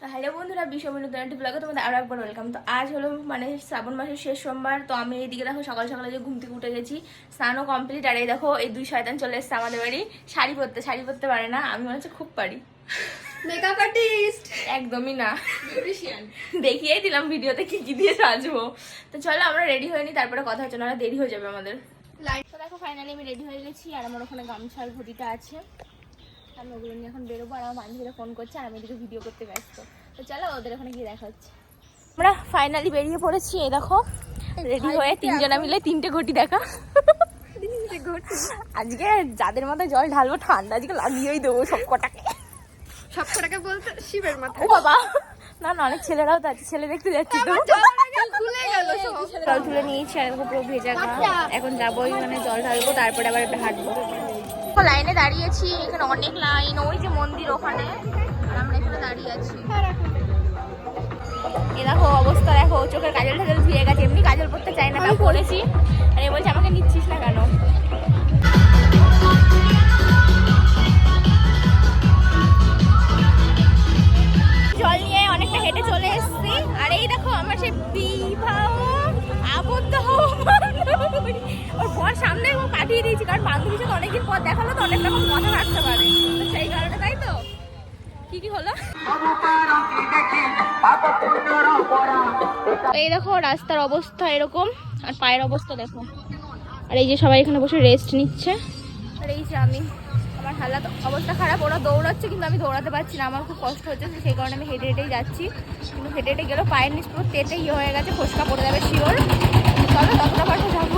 তো হ্যালো বন্ধুরা বিশ্ব নতুন একটি ব্লগে তোমাদের আরও একবার ওয়েলকাম তো আজ হলো মানে শ্রাবণ মাসের শেষ সোমবার তো আমি এইদিকে দেখো সকাল সকালে যে ঘুম থেকে উঠে গেছি স্নানও কমপ্লিট আর এই দেখো এই দুই শয়তান চলে এসছে আমাদের বাড়ি। শাড়ি পরতে শাড়ি পরতে পারে না আমি মনে হচ্ছে খুব পারি। মেকআপ আর্টিস্ট একদমই না। বিউটিশিয়ান দেখিয়েই দিলাম ভিডিওতে কি কি দিয়ে সাজবো। তো চলো আমরা রেডি হয়ে নি তারপরে কথা হচ্ছে না দেরি হয়ে যাবে আমাদের। লাইট তো দেখো ফাইনালি আমি রেডি হয়ে গেছি আর আমার ওখানে গামছার ঘটিটা আছে। আমি ওগুলো নিয়ে এখন বেরোবো আর আমার বান্ধবীরা ফোন করছে আর আমি এদিকে ভিডিও করতে ব্যস্ত। তো চলো ওদের ওখানে গিয়ে দেখা হচ্ছে। আমরা ফাইনালি বেরিয়ে পড়েছি এই দেখো। রেডি হয়ে তিনজনা মিলে তিনটে ঘটি দেখা। আজকে যাদের মাথায় জল ঢালবো ঠান্ডা আজকে লাগিয়েই দেবো সব কটাকে। সব কটাকে বলতে শিবের ও মাথায় বাবা না না অনেক ছেলেরাও তো ছেলে দেখতে যাচ্ছি তো। সব। জল তুলে নিয়েছি আর পুরো ভেজা গা এখন যাব মানে জল ঢালবো তারপরে আবার হাঁটবো। লাইনে দাঁড়িয়েছি এখানে অনেক লাইন ওই যে মন্দির ওখানে। আমরা এখানে দাঁড়িয়ে আছি। এ দেখো অবস্থা দেখো চোখের কাজল টাজল ধুয়ে গেছে এমনি কাজল পড়তে চাই না তাও পড়েছি। আর এ বলছে আমাকে নিচ্ছিস না কেন? জল নিয়ে অনেকটা হেঁটে চলে এসেছি। আর এই দেখো আমার সেই বিবাহ আবদ্ধ। ওর বর সামনে কাটিয়ে দিয়েছি, কারণ বান্ধবীর সাথে অনেকদিন পর দেখাল তো অনেক রকম কথা রাখতে পারে। সেই কারণে তাই তো। কি কি হলো? এই দেখো, রাস্তার অবস্থা এরকম, আর পায়ের অবস্থা দেখো। আর এই যে সবাই এখানে বসে রেস্ট নিচ্ছে। আর এই যে আমি, আমার হালাত অবস্থা খারাপ, ওরা দৌড়াচ্ছে, কিন্তু আমি দৌড়াতে পারছি না। আমার খুব কষ্ট হচ্ছে, সেই কারণে আমি হেঁটে হেঁটেই যাচ্ছি। কিন্তু হেঁটে হেঁটে গেলেও পায়ের নিচ পুরো তেতে ইয়ে হয়ে গেছে, ফোসকা পড়ে যাবে শিওর। চলো ততটা পাশে যাব।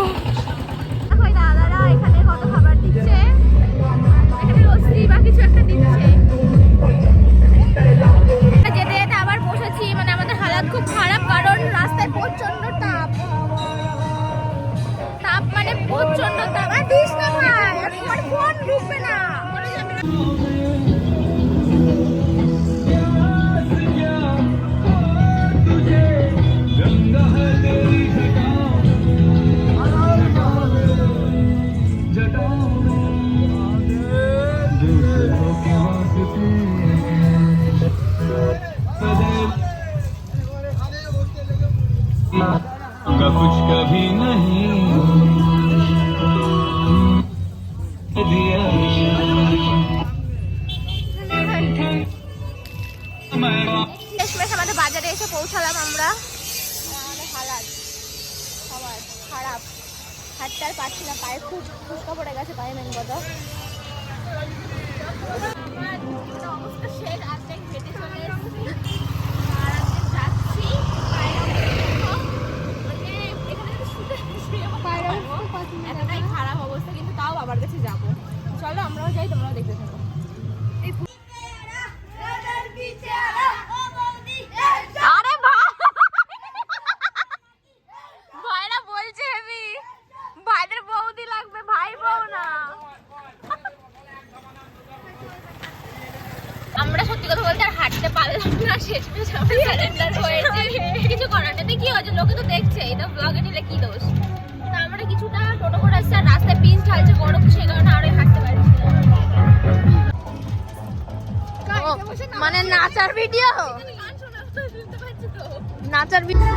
শেষমেশ আমাদের বাজারে এসে পৌঁছালাম আমরা। আমাদের হালাত সবার খারাপ। হাঁটতে আর পারছি না পায়ে খুব ফুসকা পড়ে গেছে পায়ে মেন কথা। অবস্থা শেষ হেঁটে চলে এসেছি। আর যাচ্ছি। এতটাই খারাপ অবস্থা কিন্তু তাও বাবার কাছে যাব। চলো আমরাও যাই তোমরাও দেখতে থাকো। কথা বলতে আর হাঁটতে পারলাম না শেষ পেশ হয়েছে। কিছু করার নেই। কি হয়েছে? লোকে তো দেখছে। এটা ব্লগে নিলে কি দোষ? তা আমরা কিছুটা টোটো করে আসছে আর রাস্তায় পিঞ্চ ঢালছে গরম সেই কারণে আরোই হাঁটতে পারছি মানে নাচার ভিডিও নাচার ভিডিও